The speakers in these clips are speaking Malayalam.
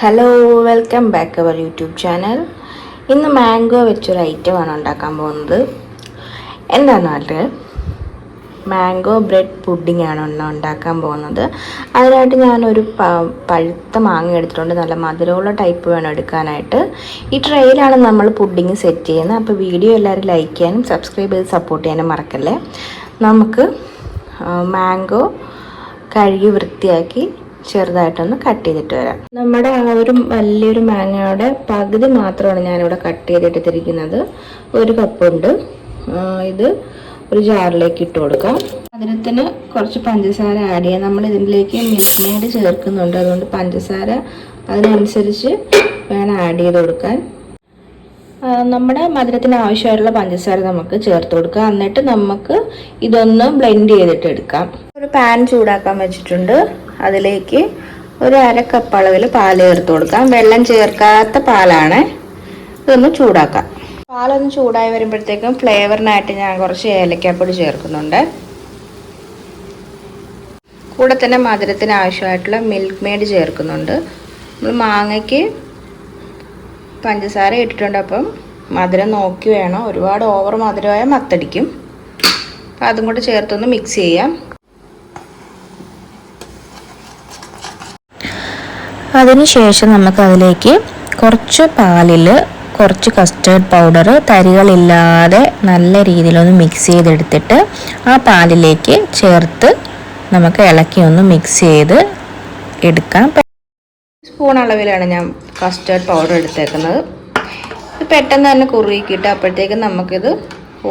Hello welcome back our YouTube channel ഇന്ന് മാംഗോ വെച്ചൊരു ഐറ്റമാണ് ഉണ്ടാക്കാൻ പോകുന്നത്. എന്താണെന്ന് പറഞ്ഞാൽ മാംഗോ ബ്രെഡ് പുഡിംഗ് ആണ് ഉണ്ടാക്കാൻ പോകുന്നത്. അതിനായിട്ട് ഞാനൊരു പഴുത്ത മാങ്ങ എടുത്തിട്ടുണ്ട്. നല്ല മധുരമുള്ള ടൈപ്പ് വേണം എടുക്കാനായിട്ട്. ഈ ട്രെയിലാണ് നമ്മൾ പുഡിംഗ് സെറ്റ് ചെയ്യുന്നത്. അപ്പോൾ വീഡിയോ എല്ലാവരും ലൈക്ക് ചെയ്യാനും സബ്സ്ക്രൈബ് ചെയ്ത് സപ്പോർട്ട് ചെയ്യാനും മറക്കല്ലേ? നമുക്ക് മാംഗോ കഴുകി വൃത്തിയാക്കി ചെറുതായിട്ടൊന്ന് കട്ട് ചെയ്തിട്ട് വരാം. നമ്മുടെ ആ ഒരു വലിയൊരു മാങ്ങയുടെ പകുതി മാത്രമാണ് ഞാനിവിടെ കട്ട് ചെയ്തിട്ടിരിക്കുന്നത് ഒരു കപ്പുണ്ട്. ഇത് ഒരു ജാറിലേക്ക് ഇട്ട് കൊടുക്കാം. മധുരത്തിന് കുറച്ച് പഞ്ചസാര ആഡ് ചെയ്യാം. നമ്മൾ ഇതിലേക്ക് മിൽക്ക് ചേർക്കുന്നുണ്ട്. അതുകൊണ്ട് പഞ്ചസാര അതിനനുസരിച്ച് വേണം ആഡ് ചെയ്ത് കൊടുക്കാൻ. നമ്മുടെ മധുരത്തിന് ആവശ്യമായിട്ടുള്ള പഞ്ചസാര നമുക്ക് ചേർത്ത് കൊടുക്കാം. എന്നിട്ട് നമുക്ക് ഇതൊന്ന് ബ്ലെൻഡ് ചെയ്തിട്ട് എടുക്കാം. ഒരു പാൻ ചൂടാക്കാൻ വെച്ചിട്ടുണ്ട്. അതിലേക്ക് ഒരു അര കപ്പ് അളവിൽ പാൽ ചേർത്ത് കൊടുക്കാം. വെള്ളം ചേർക്കാത്ത പാലാണ് ഇതൊന്ന് ചൂടാക്കാം. പാലൊന്ന് ചൂടായി വരുമ്പോഴത്തേക്കും ഫ്ലേവറിനായിട്ട് ഞാൻ കുറച്ച് ഏലക്കാപ്പൊടി ചേർക്കുന്നുണ്ട്. കൂടെ തന്നെ മധുരത്തിന് ആവശ്യമായിട്ടുള്ള മിൽക്ക് മെയ്ഡ് ചേർക്കുന്നുണ്ട്. നമ്മൾ മാങ്ങയ്ക്ക് പഞ്ചസാര ഇട്ടിട്ടുണ്ട്. അപ്പം മധുരം നോക്കി വേണം. ഒരുപാട് ഓവർ മധുരമായ മത്തടിക്കും. അപ്പം അതും കൂടെ ചേർത്തൊന്ന് മിക്സ് ചെയ്യാം. അതിനുശേഷം നമുക്ക് അതിലേക്ക് കുറച്ച് പാലിൽ കുറച്ച് കസ്റ്റേർഡ് പൗഡർ തരികളില്ലാതെ നല്ല രീതിയിലൊന്ന് മിക്സ് ചെയ്തെടുത്തിട്ട് ആ പാലിലേക്ക് ചേർത്ത് നമുക്ക് ഇളക്കി ഒന്ന് മിക്സ് ചെയ്ത് എടുക്കാം. സ്പൂൺ അളവിലാണ് ഞാൻ കസ്റ്റേർഡ് പൗഡർ എടുത്തേക്കുന്നത്. പെട്ടെന്ന് തന്നെ കുറുകിക്കിട്ട് അപ്പോഴത്തേക്കും നമുക്കിത്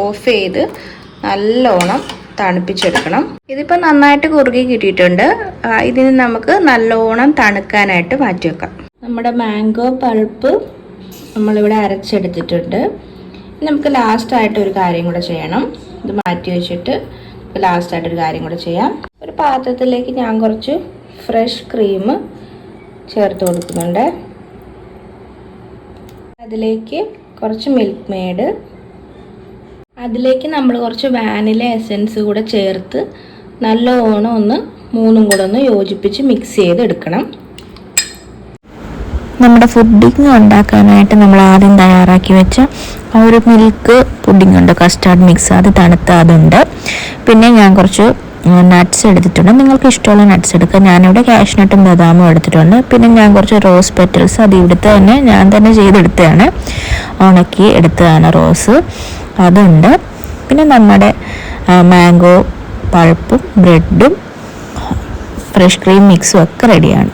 ഓഫ് ചെയ്ത് നല്ലോണം തണുപ്പിച്ചെടുക്കണം. ഇതിപ്പോൾ നന്നായിട്ട് കുറുകി കിട്ടിയിട്ടുണ്ട്. ഇതിന് നമുക്ക് നല്ലോണം തണുക്കാനായിട്ട് മാറ്റി വെക്കാം. നമ്മുടെ മാംഗോ പൾപ്പ് നമ്മളിവിടെ അരച്ചെടുത്തിട്ടുണ്ട്. നമുക്ക് ലാസ്റ്റായിട്ട് ഒരു കാര്യം കൂടെ ചെയ്യണം. ഇത് മാറ്റി വെച്ചിട്ട് ലാസ്റ്റായിട്ടൊരു കാര്യം കൂടെ ചെയ്യാം. ഒരു പാത്രത്തിലേക്ക് ഞാൻ കുറച്ച് ഫ്രഷ് ക്രീം ചേർത്ത് കൊടുക്കുന്നുണ്ട്. അതിലേക്ക് കുറച്ച് മിൽക്ക് മെയ്ഡ് അതിലേക്ക് നമ്മൾ കുറച്ച് വാനില എസൻസ് കൂടെ ചേർത്ത് നല്ലോണം ഒന്ന് മൂന്നും കൂടെ ഒന്ന് യോജിപ്പിച്ച് മിക്സ് ചെയ്തെടുക്കണം. നമ്മുടെ ഫുഡിങ് ഉണ്ടാക്കാനായിട്ട് നമ്മൾ ആദ്യം തയ്യാറാക്കി വെച്ച ആ ഒരു മിൽക്ക് പുഡിംഗ് ഉണ്ട് കസ്റ്റാർഡ് മിക്സ് അത് തണുത്ത അതുണ്ട്. പിന്നെ ഞാൻ കുറച്ച് നട്ട്സ് എടുത്തിട്ടുണ്ട്. നിങ്ങൾക്ക് ഇഷ്ടമുള്ള നട്ട്സ് എടുക്കുക. ഞാനിവിടെ കാഷ്നട്ടും ബദാമും എടുത്തിട്ടുണ്ട്. പിന്നെ ഞാൻ കുറച്ച് റോസ് പെറ്റൽസ് അത് ഇവിടുത്തെ തന്നെ ഞാൻ തന്നെ ചെയ്തെടുത്തതാണ്. ഉണക്കി എടുത്തതാണ് റോസ് അതുണ്ട്. പിന്നെ നമ്മുടെ മാംഗോ പൾപ്പും ബ്രെഡും ഫ്രഷ് ക്രീം മിക്സും ഒക്കെ റെഡിയാണ്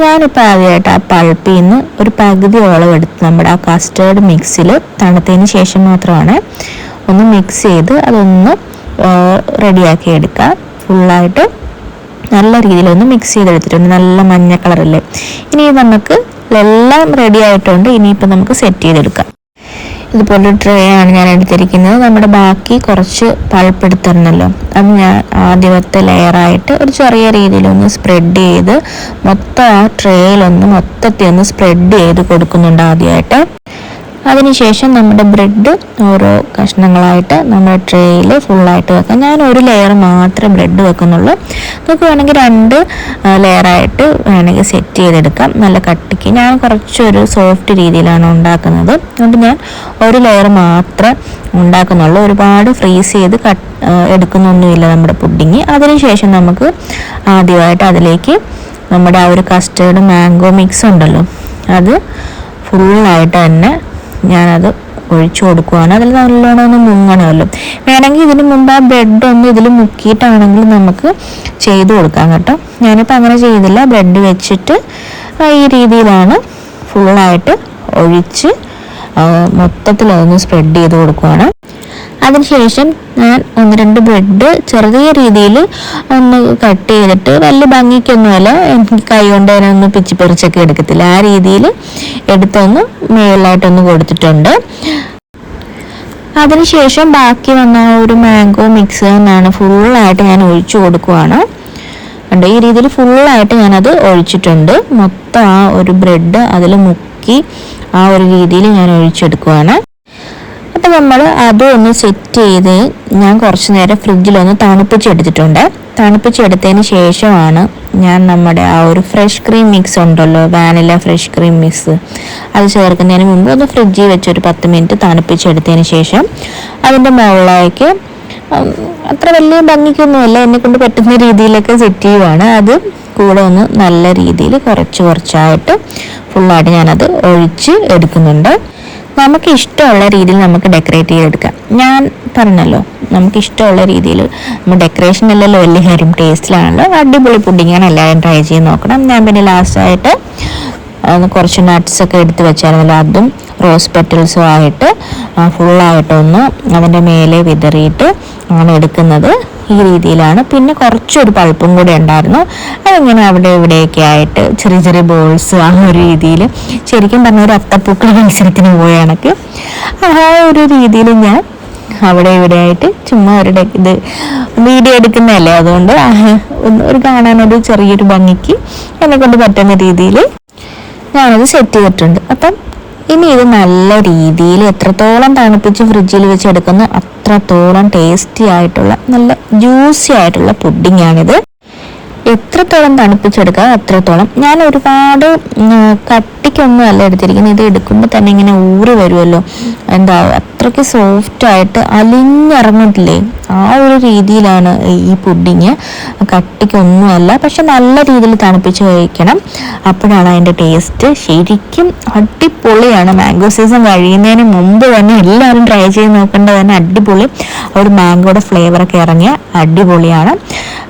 ഞാനിപ്പോൾ ആദ്യമായിട്ട് ആ പൾപ്പിൽ നിന്ന് ഒരു പകുതിയോളം എടുത്ത് നമ്മുടെ ആ കസ്റ്റേർഡ് മിക്സിൽ തണുത്തതിന് ശേഷം മാത്രമാണ് ഒന്ന് മിക്സ് ചെയ്ത് അതൊന്ന് റെഡിയാക്കി എടുക്കുക. ഫുള്ളായിട്ട് നല്ല രീതിയിലൊന്ന് മിക്സ് ചെയ്തെടുത്തിട്ടുണ്ട് നല്ല മഞ്ഞ കളറല്ലേ ഇനി നമുക്ക് എല്ലാം റെഡി ആയിട്ടുണ്ട്. ഇനിയിപ്പോൾ നമുക്ക് സെറ്റ് ചെയ്തെടുക്കാം. ഇതുപോലെ ട്രേ ആണ് ഞാൻ എടുത്തിരിക്കുന്നത്. നമ്മുടെ ബാക്കി കുറച്ച് പൾപ്പ് എടുത്തിരുന്നല്ലോ അത് ഞാൻ ആദ്യത്തെ ലെയറായിട്ട് ഒരു ചെറിയ രീതിയിലൊന്ന് സ്പ്രെഡ് ചെയ്ത് മൊത്തം ആ ട്രേയിലൊന്ന് മൊത്തത്തിൽ ഒന്ന് സ്പ്രെഡ് ചെയ്ത് കൊടുക്കുന്നുണ്ട് ആദ്യമായിട്ട്. അതിനുശേഷം നമ്മുടെ ബ്രെഡ് ഓരോ കഷ്ണങ്ങളായിട്ട് നമ്മുടെ ട്രേയിൽ ഫുള്ളായിട്ട് വെക്കാം. ഞാൻ ഒരു ലെയർ മാത്രമേ ബ്രെഡ് വെക്കുന്നുള്ളൂ. നമുക്ക് വേണമെങ്കിൽ രണ്ട് ലെയറായിട്ട് വേണമെങ്കിൽ സെറ്റ് ചെയ്തെടുക്കാം. നല്ല കട്ടിക്ക്. ഞാൻ കുറച്ചൊരു സോഫ്റ്റ് രീതിയിലാണ് ഉണ്ടാക്കുന്നത്. അതുകൊണ്ട് ഞാൻ ഒരു ലെയർ മാത്രമേ ഉണ്ടാക്കുന്നുള്ളൂ. ഒരുപാട് ഫ്രീസ് ചെയ്ത് കട്ട് എടുക്കുന്നൊന്നുമില്ല നമ്മുടെ പുഡിങ് അതിനുശേഷം നമുക്ക് ആദ്യമായിട്ട് അതിലേക്ക് നമ്മുടെ ആ ഒരു കസ്റ്റേർഡ് മാംഗോ മിക്സ് ഉണ്ടല്ലോ. അത് ഫുള്ളായിട്ട് തന്നെ ഞാനത് ഒഴിച്ചു കൊടുക്കുവാണ്. അതിൽ നല്ലോണം ഒന്ന് മുങ്ങണമല്ലോ. വേണമെങ്കിൽ ഇതിന് മുമ്പ് ആ ബ്രെഡ് ഒന്ന് ഇതിൽ മുക്കിയിട്ടാണെങ്കിൽ നമുക്ക് ചെയ്ത് കൊടുക്കാം കേട്ടോ. ഞാനിപ്പോൾ അങ്ങനെ ചെയ്തില്ല. ബ്രെഡ് വെച്ചിട്ട് ഈ രീതിയിലാണ് ഫുള്ളായിട്ട് ഒഴിച്ച് മൊത്തത്തിൽ അതൊന്ന് സ്പ്രെഡ് ചെയ്ത് കൊടുക്കുവാണ്. അതിനുശേഷം ഞാൻ ഒന്ന് രണ്ട് ബ്രെഡ് ചെറിയ രീതിയിൽ ഒന്ന് കട്ട് ചെയ്തിട്ട് വലിയ ഭംഗിക്കൊന്നുമല്ല. എനിക്ക് കൈ കൊണ്ട് തന്നെ പിച്ചി പിച്ചിപ്പറിച്ചൊക്കെ എടുക്കത്തില്ല. ആ രീതിയിൽ എടുത്തൊന്ന് മേളിലായിട്ടൊന്ന് കൊടുത്തിട്ടുണ്ട്. അതിനുശേഷം ബാക്കി വന്ന ഒരു മാംഗോ മിക്സ് തന്നെയാണ് ഫുള്ളായിട്ട് ഞാൻ ഒഴിച്ചു കൊടുക്കുവാണ്. ഉണ്ട് ഈ രീതിയിൽ ഫുള്ളായിട്ട് ഞാനത് ഒഴിച്ചിട്ടുണ്ട്. മൊത്തം ആ ഒരു ബ്രെഡ് അതിൽ മുക്കി ആ ഒരു രീതിയിൽ ഞാൻ ഒഴിച്ചെടുക്കുവാണ്. അപ്പം നമ്മൾ അത് ഒന്ന് സെറ്റ് ചെയ്ത് ഞാൻ കുറച്ച് നേരം ഫ്രിഡ്ജിലൊന്ന് തണുപ്പിച്ചെടുത്തിട്ടുണ്ട് തണുപ്പിച്ചെടുത്തതിന് ശേഷമാണ് ഞാൻ നമ്മുടെ ആ ഒരു ഫ്രഷ് ക്രീം മിക്സ് ഉണ്ടല്ലോ വാനില ഫ്രഷ് ക്രീം മിക്സ് അത് ചേർക്കുന്നതിന് മുമ്പ് ഒന്ന് ഫ്രിഡ്ജിൽ വെച്ച് ഒരു പത്ത് മിനിറ്റ് തണുപ്പിച്ചെടുത്തതിന് ശേഷം അതിന്റെ മുകളിലേക്ക് അത്ര വലിയ ഭംഗിക്കൊന്നുമല്ല എന്നെ കൊണ്ട് പറ്റുന്ന രീതിയിലൊക്കെ സെറ്റ് ചെയ്യുവാണ്. അത് കൂടെ ഒന്ന് നല്ല രീതിയിൽ കുറച്ച് കുറച്ചായിട്ട് ഫുള്ളായിട്ട് ഞാനത് ഒഴിച്ച് എടുക്കുന്നുണ്ട്. നമുക്ക് ഇഷ്ടമുള്ള രീതിയിൽ നമുക്ക് ഡെക്കറേറ്റ് ചെയ്തെടുക്കാം. ഞാൻ പറഞ്ഞല്ലോ നമുക്ക് ഇഷ്ടമുള്ള രീതിയിൽ നമ്മൾ ഡെക്കറേഷൻ അല്ലല്ലോ വലിയ ഹെരും ടേസ്റ്റിലാണല്ലോ അടിപൊളി പുഡിങ്ങാണ് എല്ലാവരും ട്രൈ ചെയ്ത് നോക്കണം. ഞാൻ പിന്നെ ലാസ്റ്റായിട്ട് കുറച്ച് നട്ട്സ് ഒക്കെ എടുത്ത് വെച്ചായിരുന്നല്ലോ അതും റോസ് പെറ്റൽസും ആയിട്ട് ഫുള്ളായിട്ടൊന്ന് അതിന്റെ മേലെ വിതറിയിട്ട് ആണ് എടുക്കുന്നത്. ഈ രീതിയിലാണ്. പിന്നെ കുറച്ചൊരു പൾപ്പും കൂടെ ഉണ്ടായിരുന്നു. അതിങ്ങനെ അവിടെ ഇവിടെയൊക്കെ ആയിട്ട് ചെറിയ ചെറിയ ബോൾസ് ആ ഒരു രീതിയിൽ ശരിക്കും പറഞ്ഞ ഒരു അത്തപ്പൂക്കൾ മത്സരത്തിന് പോയ ആ ഒരു രീതിയിൽ ഞാൻ അവിടെ ഇവിടെ ആയിട്ട് ചുമ്മാ ഒരു ഇത് വീഡിയോ എടുക്കുന്നതല്ലേ? അതുകൊണ്ട് ഒരു കാണാനൊരു ചെറിയൊരു ഭംഗിക്ക് എന്നെ കൊണ്ട് പറ്റുന്ന രീതിയിൽ ഞാനത് സെറ്റ് ചെയ്തിട്ടുണ്ട്. അപ്പം ഇനി ഇത് നല്ല രീതിയിൽ എത്രത്തോളം തണുപ്പിച്ച് ഫ്രിഡ്ജിൽ വെച്ചെടുക്കുന്ന അത്രത്തോളം ടേസ്റ്റി ആയിട്ടുള്ള നല്ല ജ്യൂസി ആയിട്ടുള്ള പുഡിംഗ് ആണിത്. എത്രത്തോളം തണുപ്പിച്ചെടുക്കുക അത്രത്തോളം. ഞാൻ ഒരുപാട് കട്ടിക്കൊന്നും അല്ല എടുത്തിരിക്കുന്നത്. ഇത് എടുക്കുമ്പോൾ തന്നെ ഇങ്ങനെ ഊറി വരുമല്ലോ. എന്താ അത്രയ്ക്ക് സോഫ്റ്റ് ആയിട്ട് അലിഞ്ഞിറങ്ങിട്ടില്ലേ ആ ഒരു രീതിയിലാണ് ഈ പുഡിങ്. കട്ടിക്കൊന്നുമല്ല പക്ഷെ നല്ല രീതിയിൽ തണുപ്പിച്ച് കഴിക്കണം. അപ്പോഴാണ് അതിന്റെ ടേസ്റ്റ് ശരിക്കും അടിപൊളിയാണ്. മാംഗോ സീസൺ കഴിയുന്നതിന് മുമ്പ് തന്നെ എല്ലാവരും ട്രൈ ചെയ്ത് നോക്കേണ്ടത് തന്നെ അടിപൊളി. ഒരു മാംഗോയുടെ ഫ്ലേവറൊക്കെ ഇറങ്ങിയ അടിപൊളിയാണ്.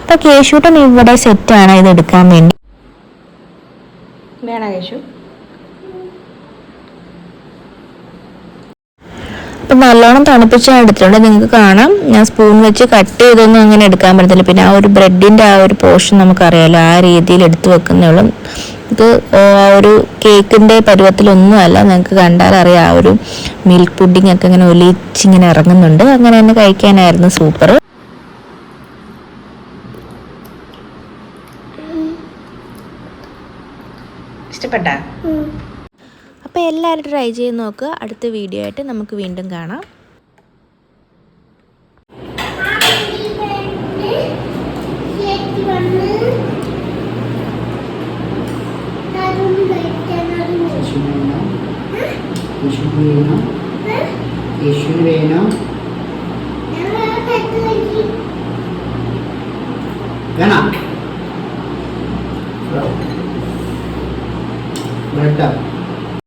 അപ്പോൾ കേശൂട്ടൻ ഇവിടെ സെറ്റാണ് ഇത് എടുക്കാൻ വേണ്ടി. വേണ കേശു? അപ്പം നല്ലോണം തണുപ്പിച്ചാണ് എടുത്തിട്ടുണ്ട് നിങ്ങൾക്ക് കാണാം. ഞാൻ സ്പൂൺ വെച്ച് കട്ട് ചെയ്തൊന്നും അങ്ങനെ എടുക്കാൻ പറ്റത്തില്ല. പിന്നെ ആ ഒരു ബ്രെഡിന്റെ ആ ഒരു പോർഷൻ നമുക്കറിയാമല്ലോ ആ രീതിയിൽ എടുത്തു വെക്കുന്നേ ഉള്ളൂ ഇത് ആ ഒരു കേക്കിന്റെ പരുവത്തിലൊന്നും അല്ല. നിങ്ങൾക്ക് കണ്ടാൽ അറിയാം ആ ഒരു മിൽക്ക് പുഡിംഗ് ഒക്കെ ഇങ്ങനെ ഒലിച്ചിങ്ങനെ ഇറങ്ങുന്നുണ്ട്. അങ്ങനെ തന്നെ കഴിക്കാനായിരുന്നു. സൂപ്പർ ഇഷ്ടപ്പെട്ടാ? അപ്പോൾ എല്ലാവരും ട്രൈ ചെയ്ത് നോക്കുക അടുത്ത വീഡിയോ ആയിട്ട് നമുക്ക് വീണ്ടും കാണാം. യേശു വേണം? വേണം